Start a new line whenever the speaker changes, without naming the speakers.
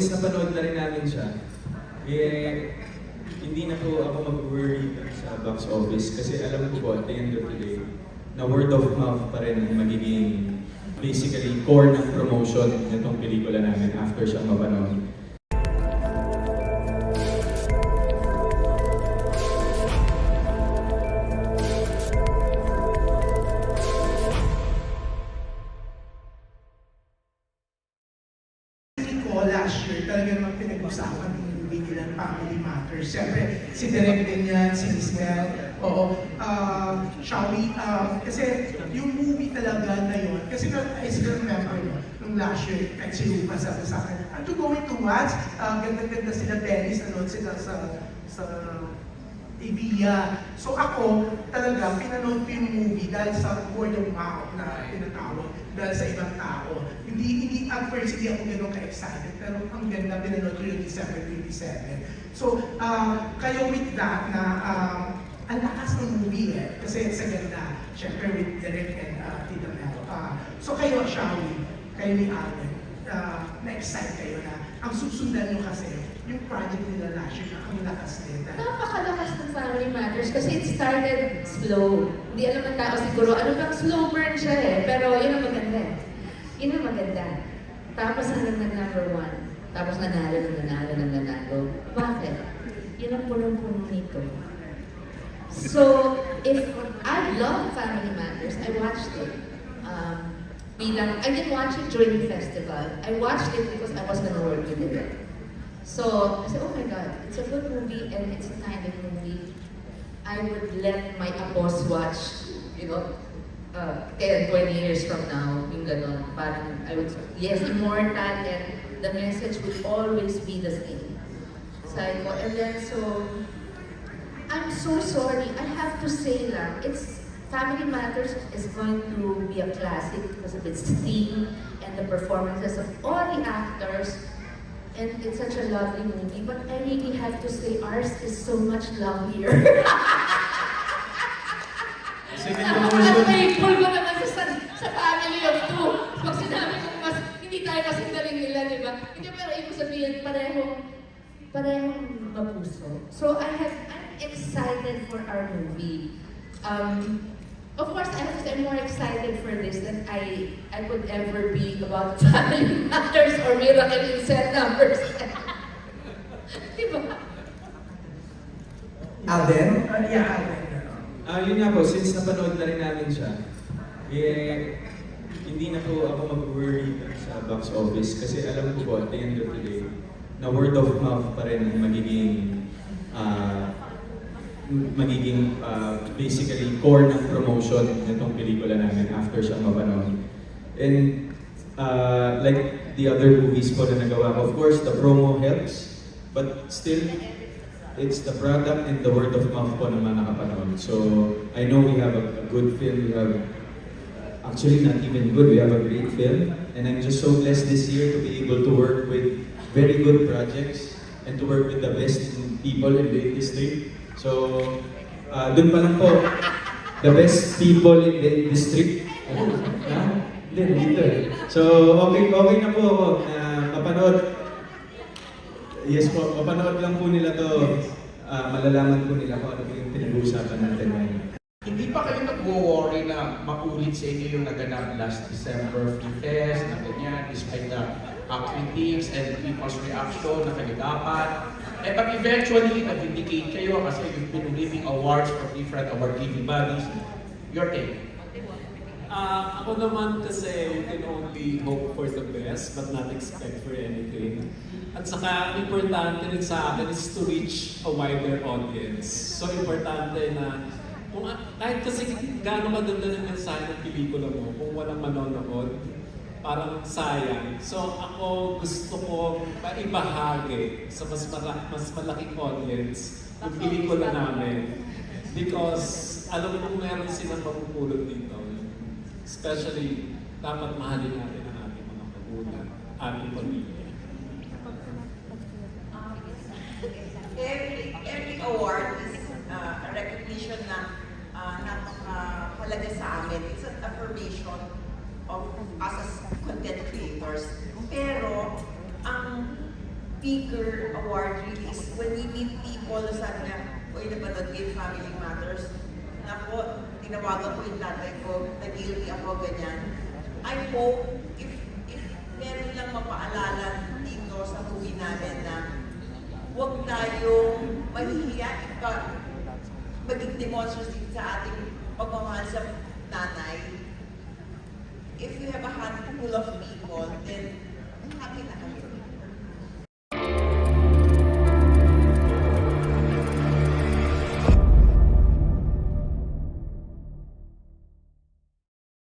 since napanood na rin namin siya, eh, hindi na po ako mag-worry sa box office kasi alam ko po at the end of the day, na word of mouth pa rin ang magiging basically core ng promotion nitong pelikula namin after siyang mapanood.
Naman pinag-usapan ng nila Family Matters. Siyempre, si Direk din yan, si Ismael, oo. Uh, shall we, um, kasi yung movie talaga na yun, kasi I still remember yun, nung last year, kahit si sabi sa akin, aren't you going to watch? Uh, ganda-ganda sila tennis, ano sila sa, sa Ibiya. So ako, talaga, pinanood ko yung movie dahil sa word of mouth na tinatawag, dahil sa ibang tao. Hindi, hindi, at first, hindi ako ganun ka-excited, pero ang ganda, pinanood ko yung December 27. So, uh, kayo with that na, um, ang lakas ng movie eh, kasi sa ganda, syempre with Derek and uh, Tita Mel. Uh, so kayo, Shawi, kayo ni Alvin, uh, na-excite kayo na ang susundan nyo kasi yung project nila last year na ang lakas. Dahil
Napakalakas ng Family Matters kasi it started slow. Hindi alam ng tao siguro, ano bang slow burn siya eh. Pero yun ang maganda eh. Yun ang maganda. Tapos hanggang nag number one. Tapos nanalo ng nanalo ng nanalo. Bakit? Yun ang punong-puno nito. So, if I love Family Matters, I watched it. Um, bilang, I didn't watch it during the festival. I watched it because I was gonna work with it. So, I said, oh my God, it's a good movie and it's a kind of movie I would let my boss watch, you know, uh, 10, 20 years from now, yung ganon. Parang, I would, yes, immortal and the message would always be the same. Sabi ko, and then so, I'm so sorry, I have to say lang, it's, Family Matters is going to be a classic because of its theme and the performances of all the actors. And it's such a lovely movie, but I really have to say ours is so much lovelier. Ako
promotion.
faithful ko naman sa, sa, family of two. Pag sinabi kong mas, hindi tayo kasing galing nila, di ba? Hindi, pero ibig sabihin, parehong, parehong mapuso. So I have, I'm excited for our movie. Um, of course, I say I'm more excited for this than I I could ever be about family matters or miracle in set numbers. di ba?
Alden? Uh, yeah, Alden.
Ah, yun nga po, since napanood na rin namin siya, eh, hindi na po ako mag-worry sa box office kasi alam ko po at the end of the day, na word of mouth pa rin ang magiging ah, magiging ah, basically core ng promotion nitong pelikula namin after siyang mapanood. And uh, like the other movies po na nagawa ko, of course, the promo helps, but still, it's the product and the word of mouth po naman nakapanood. So, I know we have a, a good film, we have, actually not even good, we have a great film. And I'm just so blessed this year to be able to work with very good projects and to work with the best people in the industry. So, uh, dun pa lang po, the best people in the industry. Ha? Hindi, dito eh. So, okay, okay na po ako na mapanood Yes po, mapanood lang po nila to. Ah, malalaman po nila kung ano po yung pinag-uusapan natin ngayon.
Hindi pa kayo nag-worry na maulit sa inyo yung naganap last December Free Fest, na ganyan, despite the uh, critics and people's reaction na kagagapan. Eh pag eventually nag-indicate kayo kasi you've been receiving awards from different award-giving bodies, your take.
Ah, ako naman kasi you can only hope for the best but not expect for anything. At saka, ang importante rin sa akin is to reach a wider audience. So, importante na kung kahit kasi gaano maganda ng mensahe ng pelikula mo, kung walang manonood, parang sayang. So, ako gusto kong maibahagi sa mas, mara- mas malaking audience yung pelikula namin. Because alam kong meron silang mapupulot dito. Especially, dapat mahalin natin ang ating mga magulang, ating pamilya.
every every award is uh, a recognition na uh, napakahalaga sa amin. It's an affirmation of us as creators. Pero ang
bigger award really is when we meet people, sabi na, uy, napanood yung Family Matters. Nako, tinawagan ko yung tatay ko, nag-guilty ako, ganyan. I hope, if, if meron lang mapaalala dito sa movie namin na huwag tayong mahihiya iba maging demonstrative sa ating pagmamahal sa nanay. If you have a handful of people, then happy na.